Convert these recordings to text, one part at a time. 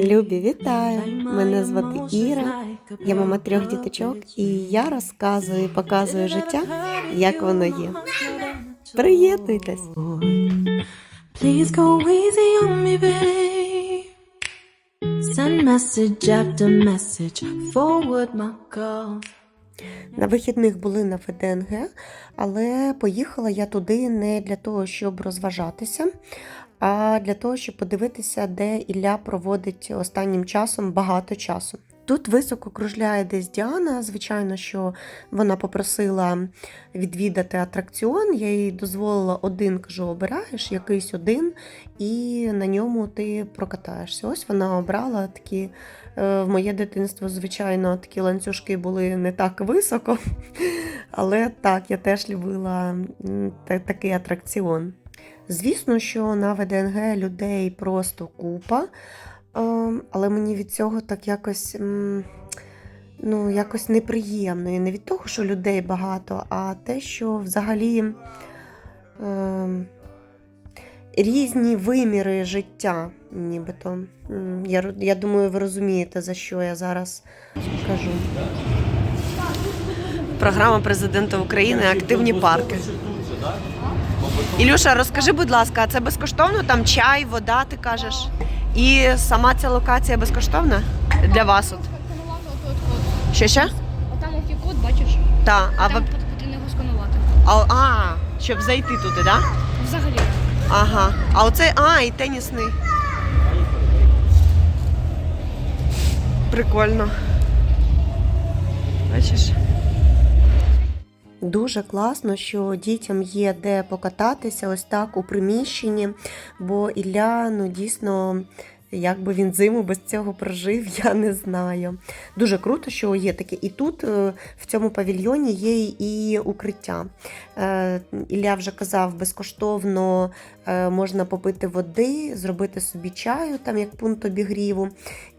Любі, вітаю! Мене звати Іра. Я мама трьох діточок, і я розказую і показую життя, як воно є. Приєднуйтесь! Send message after message, forward my calls. На вихідних були на ВДНГ, але поїхала я туди не для того, щоб розважатися, а для того, щоб подивитися, де Ілля проводить останнім часом багато часу. Тут високо кружляє десь Діана. Звичайно, що вона попросила відвідати атракціон. Я їй дозволила один, кажу, обираєш якийсь один, і на ньому ти прокатаєшся. Ось вона обрала такі. е, В моє дитинство, звичайно, такі ланцюжки були не так високо, але так, я теж любила такий атракціон. Звісно, що на ВДНГ людей просто купа, але мені від цього так якось. Ну, якось неприємно. І не від того, що людей багато, а те, що взагалі ем, різні виміри життя, нібито. Я, я думаю, ви розумієте, за що я зараз кажу. Програма президента України Активні парки. Ілюша, розкажи, будь ласка, а це безкоштовно? Там чай, вода, ти кажеш? І сама ця локація безкоштовна для вас? От? Що ще? Отам код, бачиш? Так, а, Там ви- потрібно його сканувати. а, а, щоб зайти туди, так? Да? Взагалі. Ага. А оце, а, і тенісний. Прикольно. Бачиш? Дуже класно, що дітям є де покататися ось так у приміщенні, бо Ілля, ну дійсно, як би він зиму без цього прожив, я не знаю. Дуже круто, що є таке. І тут е, в цьому павільйоні є і укриття. Е, Ілля вже казав, безкоштовно е, можна попити води, зробити собі чаю, там як пункт обігріву.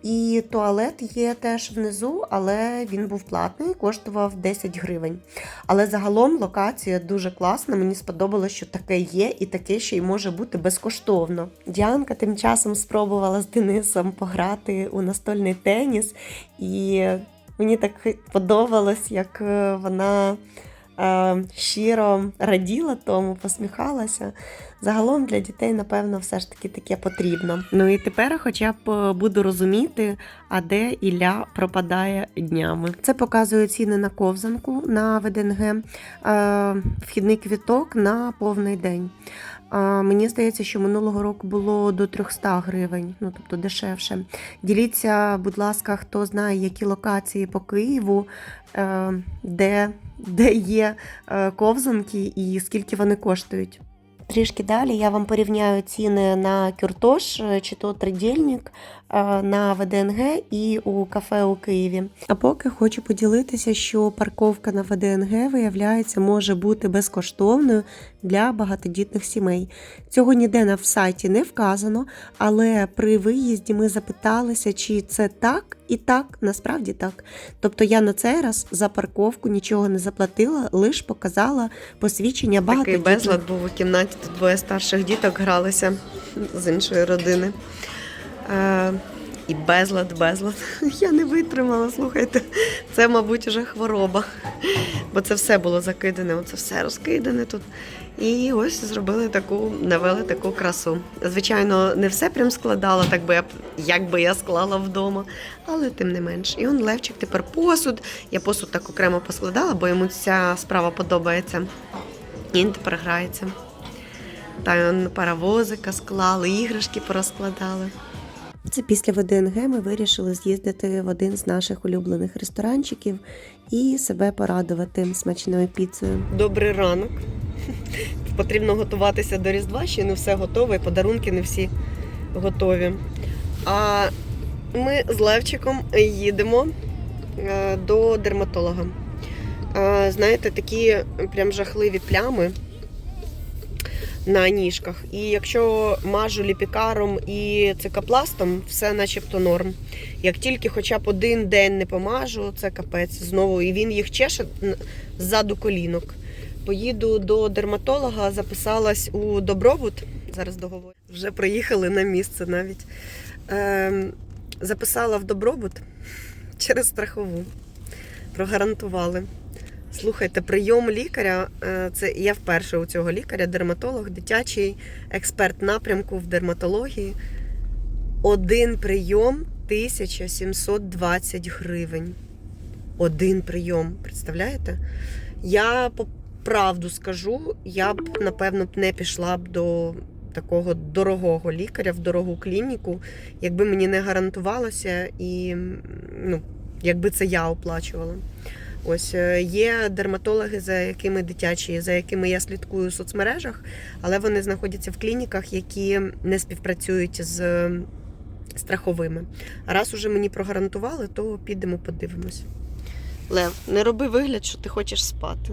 І туалет є теж внизу, але він був платний, коштував 10 гривень. Але загалом локація дуже класна. Мені сподобалось, що таке є, і таке ще й може бути безкоштовно. Діанка тим часом спробувала з Денисом пограти у настольний теніс, і мені так подобалось, як е, вона щиро раділа тому, посміхалася. Загалом для дітей, напевно, все ж таки таке потрібно. Ну і тепер, хоча б е, буду розуміти, а де Ілля пропадає днями. Це показує ціни на ковзанку на ВДНГ, е, вхідний квіток на повний день. Мені здається, що минулого року було до 300 гривень, ну тобто дешевше. Діліться, будь ласка, хто знає, які локації по Києву, е, де, де є е, ковзанки і скільки вони коштують. Трішки далі я вам порівняю ціни на кюртош е, чи то тридільник на ВДНГ і у кафе у Києві. А поки хочу поділитися, що парковка на ВДНГ виявляється може бути безкоштовною для багатодітних сімей. Цього ніде на в сайті не вказано, але при виїзді ми запиталися, чи це так і так, насправді так. Тобто я на цей раз за парковку нічого не заплатила, лише показала посвідчення Такий безлад був у кімнаті, тут двоє старших діток гралися з іншої родини. Е, і безлад, безлад. Я не витримала, слухайте. Це, мабуть, вже хвороба. Бо це все було закидане, оце все розкидане тут. І ось зробили таку, навели таку красу. Звичайно, не все прям складала, так би я як би я склала вдома, але тим не менш. І он Левчик тепер посуд. Я посуд так окремо поскладала, бо йому ця справа подобається. І він тепер грається. Та паровозика склали, іграшки порозкладали. Це після ВДНГ ми вирішили з'їздити в один з наших улюблених ресторанчиків і себе порадувати смачною піцею. Добрий ранок. Потрібно готуватися до Різдва, ще не все готове, подарунки не всі готові. А ми з Левчиком їдемо е, до дерматолога. Е, Знаєте, такі прям жахливі плями на ніжках. І якщо мажу ліпікаром і цикапластом, все начебто норм. Як тільки хоча б один день не помажу, це капець знову. І він їх чеше ззаду колінок. Поїду до дерматолога, записалась у добробут Зараз договорю. Вже приїхали на місце навіть. Ем, записала в добробут через страхову. Прогарантували. Слухайте, прийом лікаря е, це я вперше у цього лікаря, дерматолог, дитячий експерт напрямку в дерматології. Один прийом 1720 гривень. Один прийом. Представляєте? Я по правду скажу, я б напевно не пішла б до такого дорогого лікаря в дорогу клініку, якби мені не гарантувалося і ну, якби це я оплачувала. Ось е, є дерматологи, за якими дитячі, за якими я слідкую у соцмережах, але вони знаходяться в клініках, які не співпрацюють з страховими. А раз уже мені прогарантували, то підемо подивимось. Лев, не роби вигляд, що ти хочеш спати.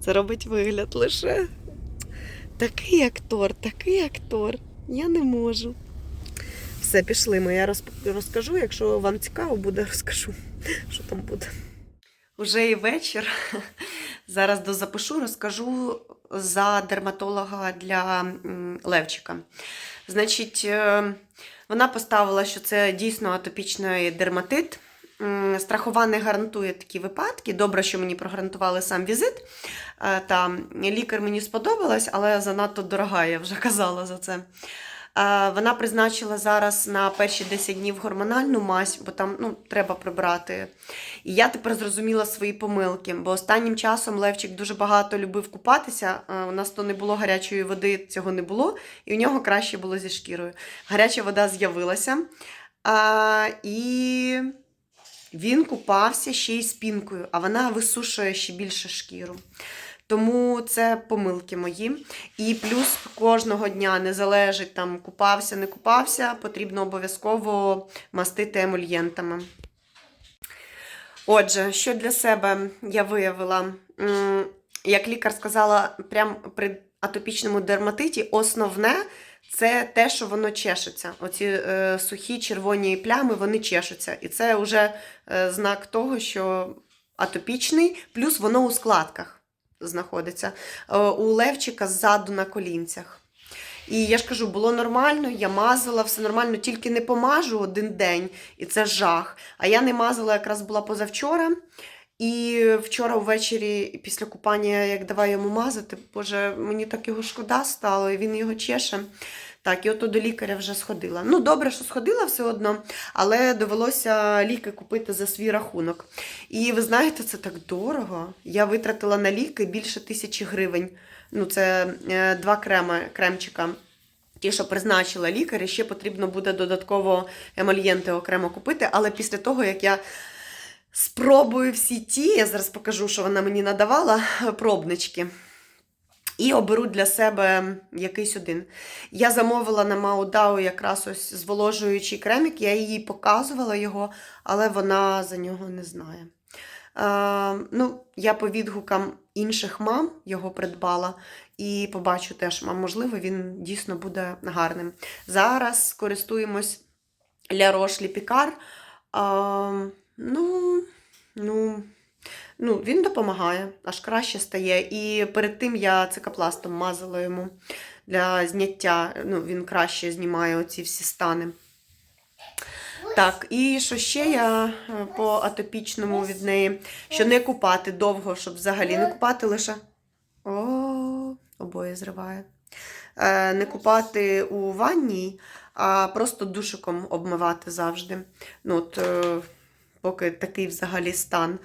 Це робить вигляд лише. Такий актор, такий актор. Я не можу. Все, пішли ми. Я розкажу. Якщо вам цікаво буде, розкажу, що там буде. Уже і вечір. Зараз дозапишу, розкажу за дерматолога для Левчика. Значить, е, вона поставила, що це дійсно атопічний дерматит. Страхова не гарантує такі випадки. Добре, що мені прогарантували сам візит. Е, Та лікар мені сподобалась, але занадто дорога, я вже казала за це. Е, Вона призначила зараз на перші 10 днів гормональну мазь, бо там ну, треба прибрати. І я тепер зрозуміла свої помилки, бо останнім часом Левчик дуже багато любив купатися. Е, У нас то не було гарячої води, цього не було, і у нього краще було зі шкірою. Гаряча вода з'явилася. А, і він купався ще й з пінкою, а вона висушує ще більше шкіру. Тому це помилки мої. І плюс кожного дня не залежить там купався, не купався, потрібно обов'язково мастити емульєнтами. Отже, що для себе я виявила? Як лікар сказала, прям при атопічному дерматиті основне це те, що воно чешеться. Оці е, сухі червоні плями вони чешуться. І це вже е, знак того, що атопічний, плюс воно у складках знаходиться. Е, у Левчика ззаду на колінцях. І я ж кажу, було нормально, я мазала, все нормально, тільки не помажу один день, і це жах. А я не мазала, якраз була позавчора. І вчора ввечері після купання, як давай йому мазати, боже, мені так його шкода стало, і він його чеше. Так, і ото до лікаря вже сходила. Ну, добре, що сходила все одно, але довелося ліки купити за свій рахунок. І ви знаєте, це так дорого. Я витратила на ліки більше тисячі гривень. Ну, це е, два крема, кремчика. Ті, що призначила лікар, і ще потрібно буде додатково емольєнти окремо купити. Але після того, як я спробую всі ті, я зараз покажу, що вона мені надавала, пробнички. І оберу для себе якийсь один. Я замовила на Маудау якраз ось зволожуючий кремик, я їй показувала його, але вона за нього не знає. Е, ну, я по відгукам інших мам його придбала і побачу теж, мам, можливо, він дійсно буде гарним. Зараз користуємось Ля Рош Ліпікар. А, ну, ну, ну, він допомагає, аж краще стає. І перед тим я цикапластом мазала йому для зняття. Ну, він краще знімає оці всі стани. Так, і що ще я е, по атопічному від неї, що не купати довго, щоб взагалі не купати лише. О, обоє зриває. Е, Не купати у ванні, а просто душиком обмивати завжди. Ну, от, е, поки такий взагалі стан.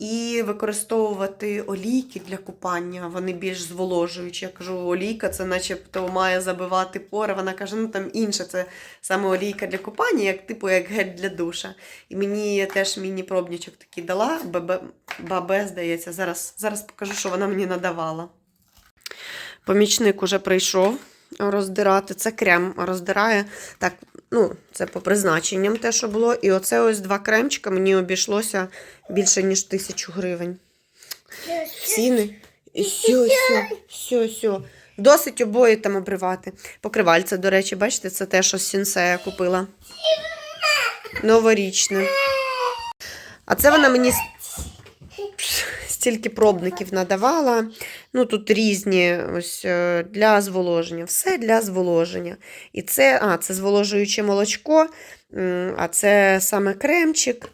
І використовувати олійки для купання, вони більш зволожуючі. Я кажу, олійка це начебто має забивати пори. Вона каже, ну там інше, це саме олійка для купання, як типу як гель для душа. І мені теж міні-пробничок такий дала, бабе, здається. Зараз, зараз покажу, що вона мені надавала. Помічник уже прийшов роздирати. Це крем роздирає. Так, ну, це по призначенням те, що було. І оце ось два кремчика мені обійшлося більше, ніж тисячу гривень. Ціни. І сьо, сьо, сьо, сьо. Досить обоє там обривати. Покривальце, до речі, бачите, це те, що Сінсея купила. Новорічне. А це вона мені стільки пробників надавала. Ну, тут різні ось е, для зволоження. Все для зволоження. І це, а, це зволожуюче молочко, а це саме кремчик.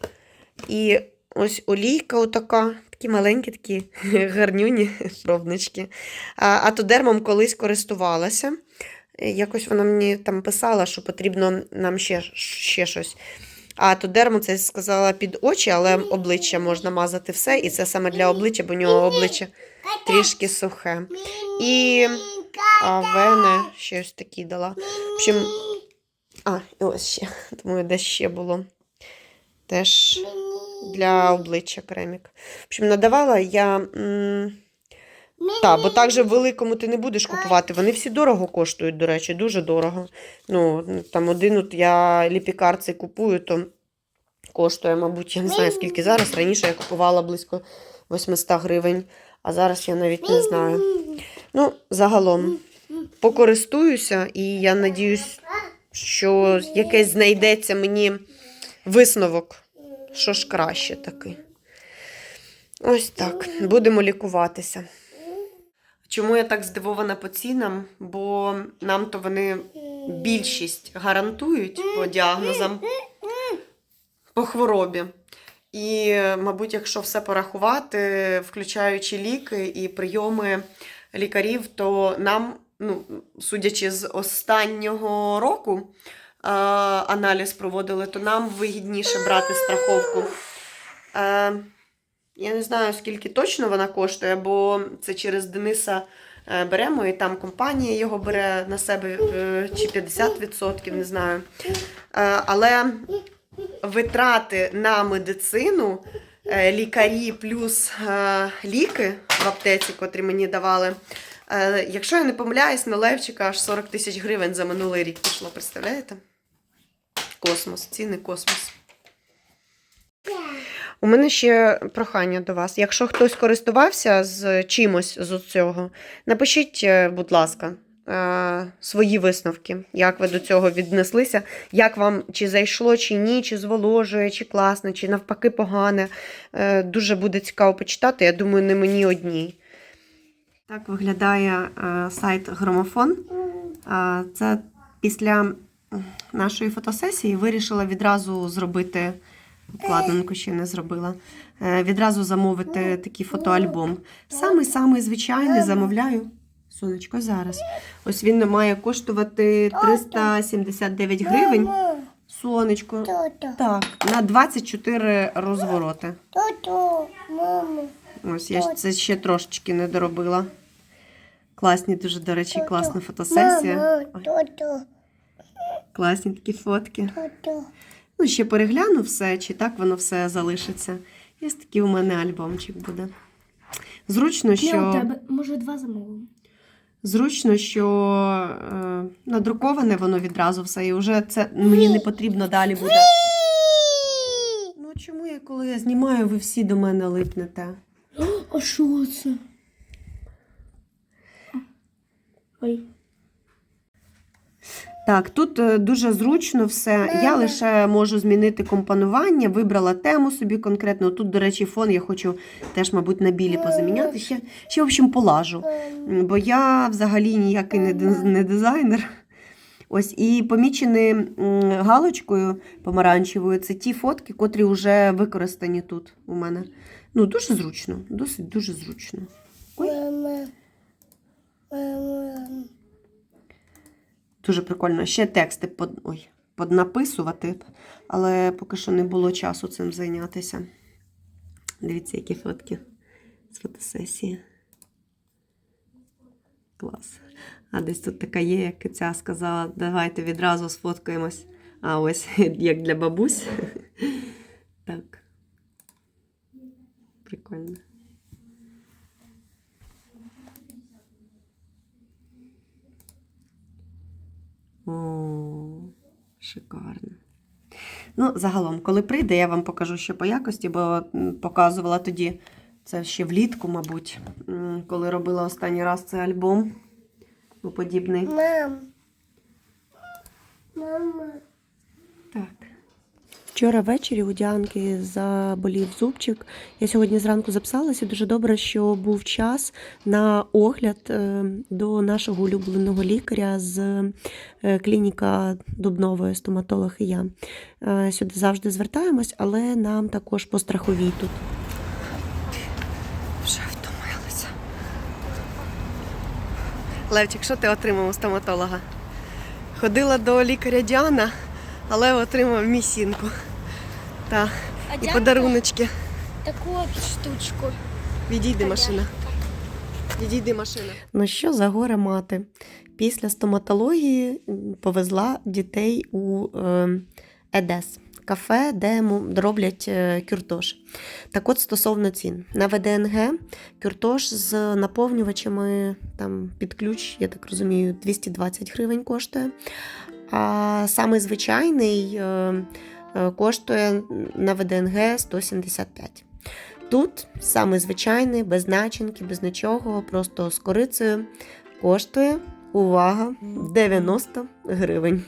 І ось олійка отака. Такі маленькі, такі гарнюні пробнички. А, а то дермом колись користувалася. Якось вона мені там писала, що потрібно нам ще, ще щось. А то дермо це сказала під очі, але обличчя можна мазати все. І це саме для обличчя, бо у нього обличчя трішки сухе. І а, вени ще ось такі дала. В общем, а, і ось ще. Думаю, де ще було. Теж для обличчя кремік. В общем, надавала я. М- так, бо так же в великому ти не будеш купувати. Вони всі дорого коштують, до речі, дуже дорого. Ну, там один от я ліпікар цей купую, то коштує, мабуть, я не знаю, скільки зараз. Раніше я купувала близько 800 гривень, а зараз я навіть не знаю. Ну, загалом покористуюся, і я надіюсь, що якесь знайдеться мені висновок, що ж краще таки. Ось так. Будемо лікуватися. Чому я так здивована по цінам? Бо нам то вони більшість гарантують по діагнозам по хворобі. І, мабуть, якщо все порахувати, включаючи ліки і прийоми лікарів, то нам, ну, судячи з останнього року, е, аналіз проводили, то нам вигідніше брати страховку. Я не знаю, скільки точно вона коштує, бо це через Дениса е, беремо, і там компанія його бере на себе е, чи 50%, не знаю. Е, Але витрати на медицину, лікарі плюс ліки в аптеці, котрі мені давали. Якщо я не помиляюсь, на Левчика аж 40 тисяч гривень за минулий рік пішло, представляєте? Космос, ціни космос. Мене ще прохання до вас. Якщо хтось користувався з чимось з цього, напишіть, е, будь ласка, е, свої висновки, як ви до цього віднеслися, як вам чи зайшло, чи ні, чи зволожує, чи класно, чи навпаки погане. Е, Дуже буде цікаво почитати. Я думаю, не мені одній. Так виглядає сайт Громофон. Це після нашої фотосесії вирішила відразу зробити. Вкладинку ще не зробила. Е, Відразу замовити такий фотоальбом. Самий-самий звичайний замовляю. Сонечко зараз. Ось він має коштувати 379 гривень. Сонечко. Так, на 24 розвороти. Ось я це ще трошечки не доробила. Класні, дуже, до речі, класна фотосесія. Ой, класні такі фотки. Ну, ще перегляну все, чи так воно все залишиться. Ось такий у мене альбомчик буде. Зручно, що, може два замовимо. зручно, що е, надруковане воно відразу все, і вже це мені не потрібно далі буде. Ну чому я, коли я знімаю, ви всі до мене липнете? А що це? Ой. Так, тут е, дуже зручно все. Я лише можу змінити компонування, вибрала тему собі конкретно. Тут, до речі, фон я хочу теж, мабуть, на білі позаміняти. Ще, ще в общем, полажу. Бо я взагалі ніякий не, не дизайнер. Ось і помічені галочкою помаранчевою це ті фотки, котрі вже використані тут у мене. Ну, дуже зручно, досить дуже зручно. Ой. Дуже прикольно. Ще тексти под... Ой, поднаписувати, але поки що не було часу цим зайнятися. Дивіться, які фотки з фотосесії. Клас. А десь тут така є, як ця сказала, давайте відразу сфоткаємось. А ось як для бабусь. Так. Прикольно. О, шикарно. Ну, загалом, коли прийде, я вам покажу ще по якості, бо показувала тоді це ще влітку, мабуть, коли робила останній раз цей альбом. Подібний. Мам. Мама. Так. Вчора ввечері у Діанки заболів зубчик. Я сьогодні зранку записалася. Дуже добре, що був час на огляд е, до нашого улюбленого лікаря з е, клініка Дубнової стоматолог і я. Е, Сюди завжди звертаємось, але нам також по страховій тут. Вже втомилися. Левчик, що ти отримав у стоматолога? Ходила до лікаря Діана, але отримав місінку. Та. А І подаруночки. таку от штучку. Відійди машина. Відійди машина. Ну що за горе мати? Після стоматології повезла дітей у е, Едес. Кафе, де роблять е, кюртош. Так от стосовно цін. На ВДНГ кюртош з наповнювачами там, під ключ, я так розумію, 220 гривень коштує. А самий звичайний е, е, коштує на ВДНГ 175. Тут самий звичайний, без начинки, без нічого, просто з корицею коштує, увага, 90 гривень.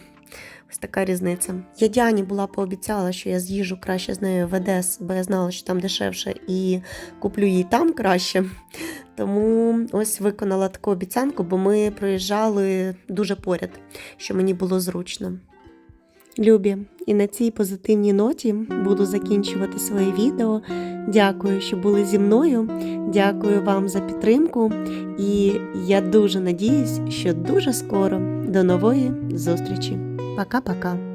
Ось така різниця. Я Діані була пообіцяла, що я з'їжджу краще з нею в Едес, бо я знала, що там дешевше, і куплю їй там краще. Тому ось виконала таку обіцянку, бо ми проїжджали дуже поряд, що мені було зручно. Любі, і на цій позитивній ноті буду закінчувати своє відео. Дякую, що були зі мною. Дякую вам за підтримку. І я дуже надіюсь, що дуже скоро до нової зустрічі. Пока-пока.